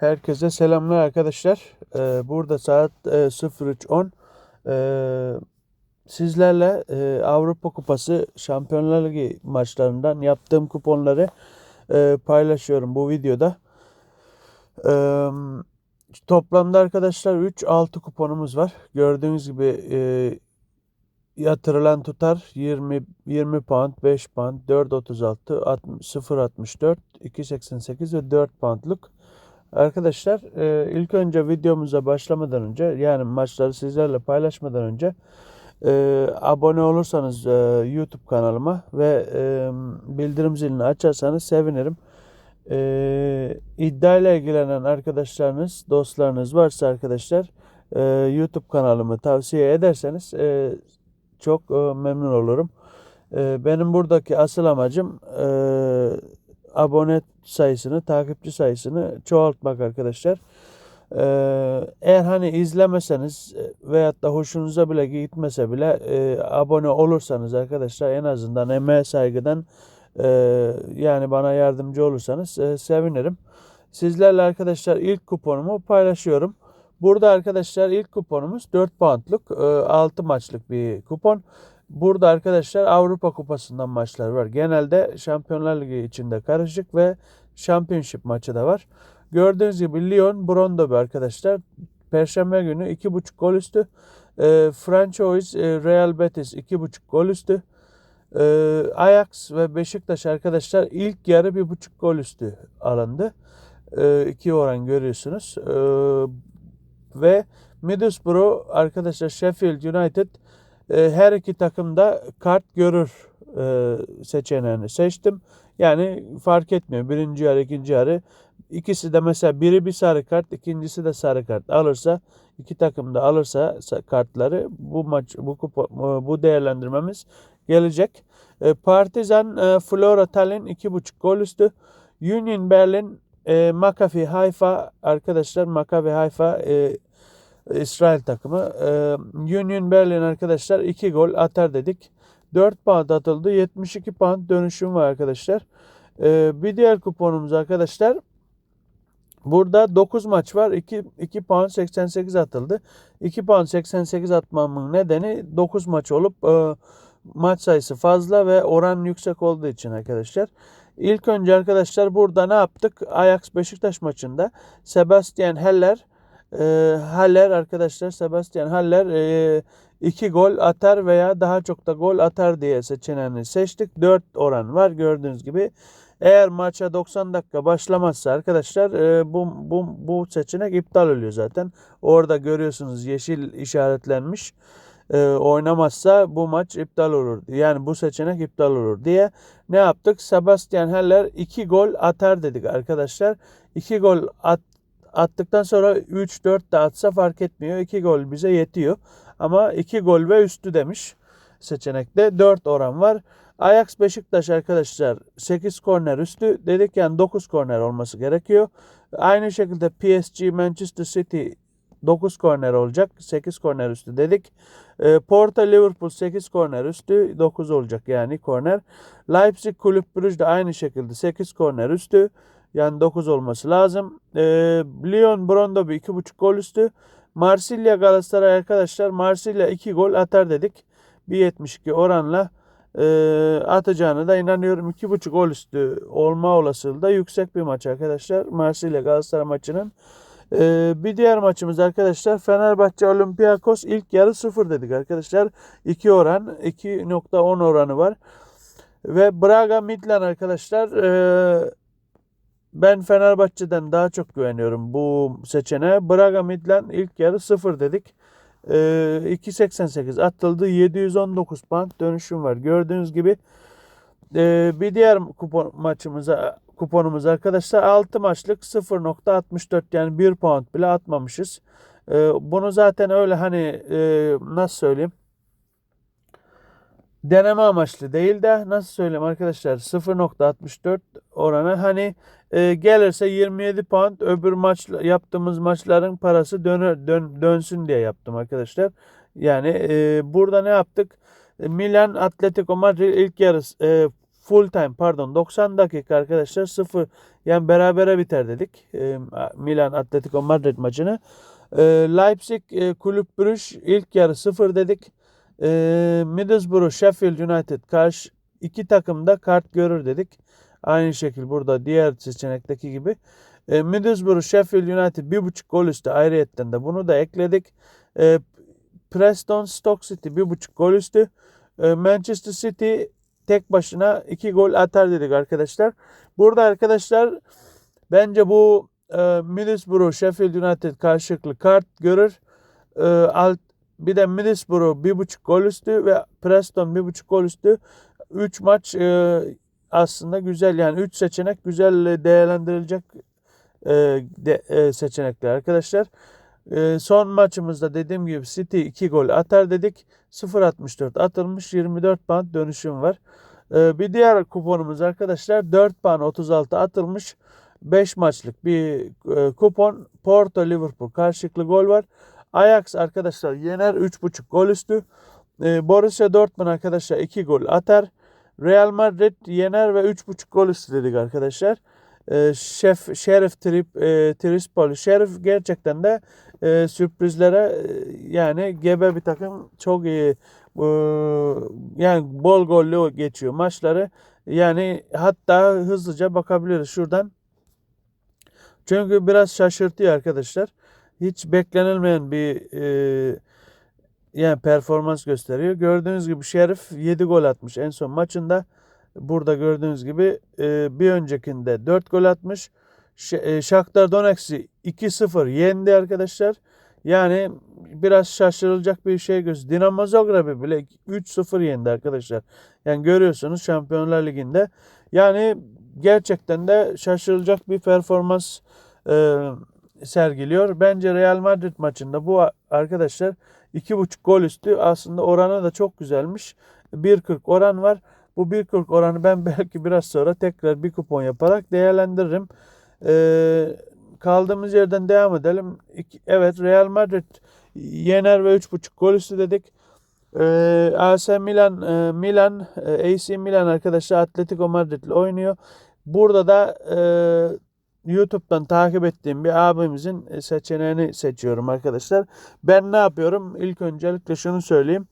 Herkese selamlar arkadaşlar. Ee, burada saat e, 03.10. Ee, sizlerle e, Avrupa Kupası Şampiyonlar Ligi maçlarından yaptığım kuponları e, paylaşıyorum bu videoda. Ee, toplamda arkadaşlar 3-6 kuponumuz var. Gördüğünüz gibi e, yatırılan tutar 20 20 pound, 5 pound, 4.36, 60 0.64, 2.88 ve 4 poundluk. Arkadaşlar e, ilk önce videomuza başlamadan önce yani maçları sizlerle paylaşmadan önce e, abone olursanız e, YouTube kanalıma ve bildirim zilini açarsanız sevinirim. E, iddiayla ilgilenen arkadaşlarınız, dostlarınız varsa arkadaşlar YouTube kanalımı tavsiye ederseniz çok memnun olurum. Benim buradaki asıl amacım abone sayısını, takipçi sayısını çoğaltmak arkadaşlar. Ee, eğer hani izlemeseniz e, veyahut da hoşunuza bile gitmese bile e, abone olursanız arkadaşlar en azından emeğe saygıdan e, yani bana yardımcı olursanız sevinirim. Sizlerle arkadaşlar ilk kuponumu paylaşıyorum. Burada arkadaşlar ilk kuponumuz 4 poundluk e, 6 maçlık bir kupon. Burada arkadaşlar Avrupa Kupası'ndan maçlar var. Genelde Şampiyonlar Ligi içinde karışık ve Championship maçı da var. Gördüğünüz gibi Lyon Brondby arkadaşlar. Perşembe günü 2.5 gol üstü. E, Franchois Real Betis 2.5 gol üstü. E, Ajax ve Beşiktaş arkadaşlar ilk yarı 1.5 gol üstü alındı. E, iki oran görüyorsunuz. E, ve Middlesbrough arkadaşlar Sheffield United her iki takım da kart görür e, seçeneğini seçtim. Yani fark etmiyor. Birinci yarı, ikinci yarı. İkisi de mesela biri bir sarı kart, ikincisi de sarı kart alırsa, iki takım da alırsa kartları bu maç bu kupa, bu değerlendirmemiz gelecek. E, Partizan e, Flora Tallinn 2.5 gol üstü. Union Berlin e, Maccabi Haifa arkadaşlar Maccabi Haifa e, İsrail takımı. E, Union Berlin arkadaşlar 2 gol atar dedik. 4 pound atıldı. 72 pound dönüşüm var arkadaşlar. E, bir diğer kuponumuz arkadaşlar. Burada 9 maç var. 2, 2 pound 88 atıldı. 2 pound 88 atmamın nedeni 9 maç olup e, maç sayısı fazla ve oran yüksek olduğu için arkadaşlar. İlk önce arkadaşlar burada ne yaptık? Ajax Beşiktaş maçında Sebastian Heller e, Haller arkadaşlar Sebastian Haller e, 2 gol atar veya daha çok da gol atar diye seçeneğini seçtik. 4 oran var gördüğünüz gibi. Eğer maça 90 dakika başlamazsa arkadaşlar e, bu, bu, bu seçenek iptal oluyor zaten. Orada görüyorsunuz yeşil işaretlenmiş. E, oynamazsa bu maç iptal olur. Yani bu seçenek iptal olur diye ne yaptık? Sebastian Haller 2 gol atar dedik arkadaşlar. 2 gol at, attıktan sonra 3-4 de atsa fark etmiyor. 2 gol bize yetiyor. Ama 2 gol ve üstü demiş seçenekte. 4 oran var. Ajax Beşiktaş arkadaşlar 8 korner üstü dedik yani 9 korner olması gerekiyor. Aynı şekilde PSG Manchester City 9 korner olacak. 8 korner üstü dedik. E, Porto Liverpool 8 korner üstü 9 olacak yani korner. Leipzig Kulüp Brugge de aynı şekilde 8 korner üstü. Yani 9 olması lazım. E, Lyon Brondby 2.5 gol üstü. Marsilya Galatasaray arkadaşlar Marsilya 2 gol atar dedik. 1.72 oranla e, atacağını da inanıyorum. 2.5 gol üstü olma olasılığı da yüksek bir maç arkadaşlar. Marsilya Galatasaray maçının. E, bir diğer maçımız arkadaşlar Fenerbahçe Olympiakos ilk yarı 0 dedik arkadaşlar. 2 oran 2.10 oranı var. Ve Braga Midland arkadaşlar e, ben Fenerbahçe'den daha çok güveniyorum bu seçeneğe. Braga Midland ilk yarı 0 dedik. Ee, 2.88 atıldı. 719 pound dönüşüm var. Gördüğünüz gibi e, bir diğer kupon maçımıza kuponumuz arkadaşlar 6 maçlık 0.64 yani 1 pound bile atmamışız. Ee, bunu zaten öyle hani e, nasıl söyleyeyim deneme amaçlı değil de nasıl söyleyeyim arkadaşlar 0.64 oranı hani e, gelirse 27 pound öbür maç yaptığımız maçların parası döner dön, dönsün diye yaptım arkadaşlar. Yani e, burada ne yaptık? Milan Atletico Madrid ilk yarı e, full time pardon 90 dakika arkadaşlar 0 yani berabere biter dedik. E, Milan Atletico Madrid maçını. E, Leipzig e, Kulüp Brüj ilk yarı 0 dedik. E, Middlesbrough Sheffield United karşı iki takım da kart görür dedik. Aynı şekil burada diğer seçenekteki gibi. E, Middlesbrough Sheffield United bir buçuk gol üstü ayrıyetten de bunu da ekledik. E, Preston Stoke City bir buçuk gol üstü. E, Manchester City tek başına iki gol atar dedik arkadaşlar. Burada arkadaşlar bence bu e, Middlesbrough Sheffield United karşılıklı kart görür. E, alt, bir de Middlesbrough bir buçuk gol üstü ve Preston bir buçuk gol üstü. Üç maç e, aslında güzel yani üç seçenek güzel değerlendirilecek e, de, e, seçenekler arkadaşlar. E, son maçımızda dediğim gibi City 2 gol atar dedik. 0.64 atılmış 24 pound dönüşüm var. E, bir diğer kuponumuz arkadaşlar 4 pound 36 atılmış 5 maçlık bir e, kupon. Porto Liverpool karşılıklı gol var. Ajax arkadaşlar yener 3.5 gol üstü. E, Borussia Dortmund arkadaşlar 2 gol atar. Real Madrid yener ve 3.5 gol üstü dedik arkadaşlar. E, Şef, Şerif Trip, e, Trispoli. Şerif gerçekten de e, sürprizlere e, yani gebe bir takım çok iyi e, yani bol gollü geçiyor maçları. Yani hatta hızlıca bakabiliriz şuradan. Çünkü biraz şaşırtıyor arkadaşlar. Hiç beklenilmeyen bir e, yani performans gösteriyor. Gördüğünüz gibi Şerif 7 gol atmış en son maçında. Burada gördüğünüz gibi e, bir öncekinde 4 gol atmış. E, Shakhtar Donetsk'i 2-0 yendi arkadaşlar. Yani biraz şaşırılacak bir şey gösteriyor. Dinamo Zagreb'i bile 3-0 yendi arkadaşlar. Yani görüyorsunuz Şampiyonlar Ligi'nde. Yani gerçekten de şaşırılacak bir performans e, sergiliyor. Bence Real Madrid maçında bu arkadaşlar 2.5 gol üstü aslında oranı da çok güzelmiş. 1.40 oran var. Bu 1.40 oranı ben belki biraz sonra tekrar bir kupon yaparak değerlendiririm. Ee, kaldığımız yerden devam edelim. Evet Real Madrid yener ve 3.5 gol üstü dedik. Ee, AC Milan, e, Milan, e, AC Milan arkadaşlar Atletico Madrid ile oynuyor. Burada da e, YouTube'dan takip ettiğim bir abimizin seçeneğini seçiyorum arkadaşlar. Ben ne yapıyorum? İlk öncelikle şunu söyleyeyim.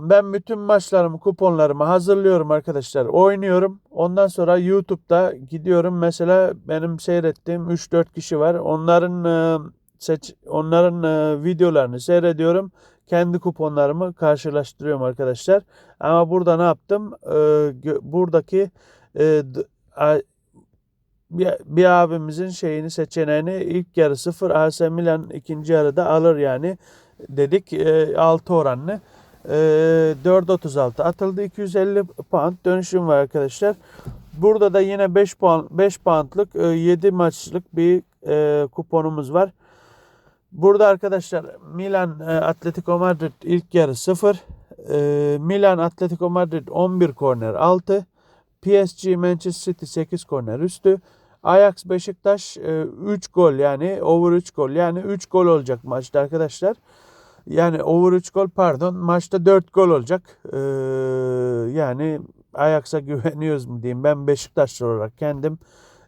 Ben bütün maçlarımı, kuponlarımı hazırlıyorum arkadaşlar. Oynuyorum. Ondan sonra YouTube'da gidiyorum. Mesela benim seyrettiğim 3-4 kişi var. Onların seç onların videolarını seyrediyorum. Kendi kuponlarımı karşılaştırıyorum arkadaşlar. Ama burada ne yaptım? Buradaki bir, bir abimizin şeyini seçeneğini ilk yarı 0 AC Milan ikinci yarıda alır yani dedik e, 6 oranlı. E, 4.36 atıldı 250 pound dönüşüm var arkadaşlar. Burada da yine 5 puan 5 poundlık e, 7 maçlık bir e, kuponumuz var. Burada arkadaşlar Milan e, Atletico Madrid ilk yarı 0. E, Milan Atletico Madrid 11 korner 6. PSG Manchester City 8 korner üstü. Ajax Beşiktaş 3 e, gol yani over 3 gol yani 3 gol olacak maçta arkadaşlar. Yani over 3 gol pardon maçta 4 gol olacak. Ee, yani Ajax'a güveniyoruz mu diyeyim. Ben Beşiktaşlı olarak kendim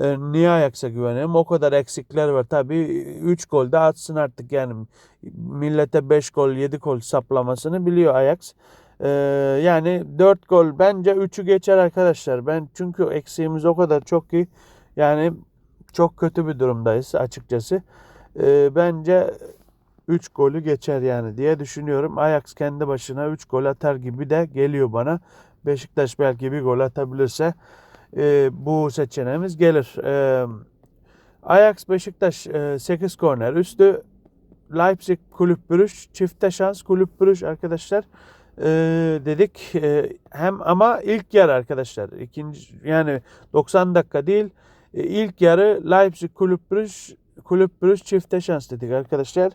e, niye Ajax'a güveniyorum? O kadar eksikler var. Tabii 3 gol de atsın artık yani. Millete 5 gol 7 gol saplamasını biliyor Ajax. Ee, yani 4 gol bence 3'ü geçer arkadaşlar. Ben çünkü eksiğimiz o kadar çok ki yani çok kötü bir durumdayız açıkçası. Ee, bence 3 golü geçer yani diye düşünüyorum. Ajax kendi başına 3 gol atar gibi de geliyor bana. Beşiktaş belki bir gol atabilirse e, bu seçeneğimiz gelir. E, Ajax Beşiktaş e, 8 korner üstü Leipzig kulüp bürüş çifte şans kulüp bürüş arkadaşlar e, dedik e, hem ama ilk yer arkadaşlar ikinci yani 90 dakika değil e, ilk yarı Leipzig kulüp bürüş kulüp bürüş çifte şans dedik arkadaşlar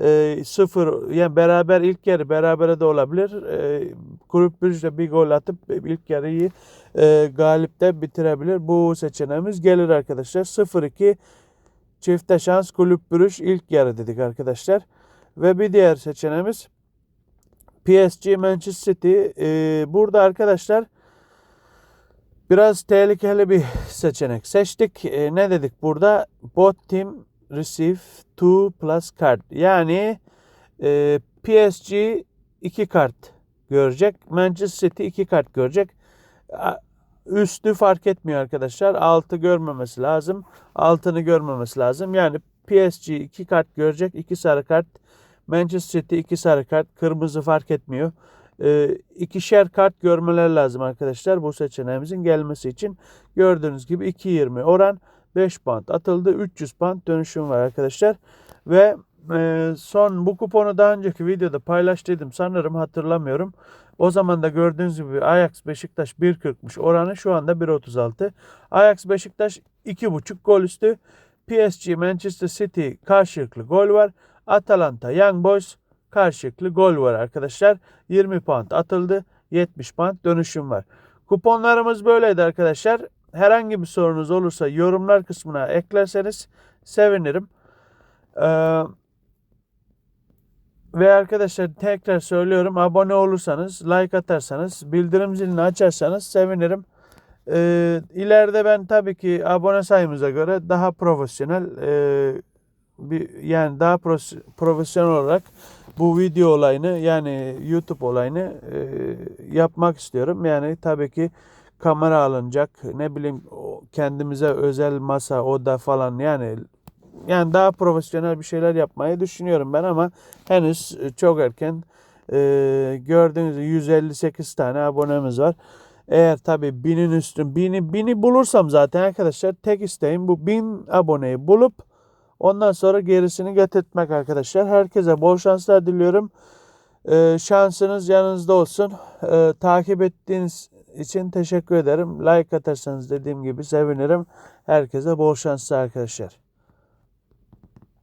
e, sıfır yani beraber ilk yarı berabere de olabilir. E, kulüp bürüçle bir gol atıp ilk yarıyı e, galipte bitirebilir. Bu seçeneğimiz gelir arkadaşlar. 0-2 çifte şans kulüp bürüş ilk yarı dedik arkadaşlar. Ve bir diğer seçeneğimiz PSG Manchester City. E, burada arkadaşlar Biraz tehlikeli bir seçenek seçtik. E, ne dedik burada? Both team receive two plus card. Yani e, PSG 2 kart görecek. Manchester City 2 kart görecek. Üstü fark etmiyor arkadaşlar. Altı görmemesi lazım. Altını görmemesi lazım. Yani PSG 2 kart görecek. 2 sarı kart. Manchester City 2 sarı kart. Kırmızı fark etmiyor. E, ikişer kart görmeler lazım arkadaşlar bu seçeneğimizin gelmesi için. Gördüğünüz gibi 2.20 oran 5 pound atıldı. 300 pound dönüşüm var arkadaşlar. Ve e, son bu kuponu daha önceki videoda paylaştıydım sanırım hatırlamıyorum. O zaman da gördüğünüz gibi Ajax Beşiktaş 1.40'mış oranı şu anda 1.36. Ajax Beşiktaş 2.5 gol üstü. PSG Manchester City karşılıklı gol var. Atalanta Young Boys karşılıklı gol var arkadaşlar. 20 pound atıldı. 70 pound dönüşüm var. Kuponlarımız böyleydi arkadaşlar. Herhangi bir sorunuz olursa yorumlar kısmına eklerseniz sevinirim. Ee, ve arkadaşlar tekrar söylüyorum abone olursanız, like atarsanız, bildirim zilini açarsanız sevinirim. Ee, ileride ben tabii ki abone sayımıza göre daha profesyonel e, bir yani daha profesyonel olarak bu video olayını yani YouTube olayını e, yapmak istiyorum. Yani tabii ki kamera alınacak ne bileyim kendimize özel masa oda falan yani yani daha profesyonel bir şeyler yapmayı düşünüyorum ben ama henüz çok erken e, gördüğünüz gibi 158 tane abonemiz var. Eğer tabii binin üstü bini, bini bulursam zaten arkadaşlar tek isteğim bu bin aboneyi bulup ondan sonra gerisini getirtmek arkadaşlar. Herkese bol şanslar diliyorum. Ee, şansınız yanınızda olsun. Ee, takip ettiğiniz için teşekkür ederim. Like atarsanız dediğim gibi sevinirim. Herkese bol şanslar arkadaşlar.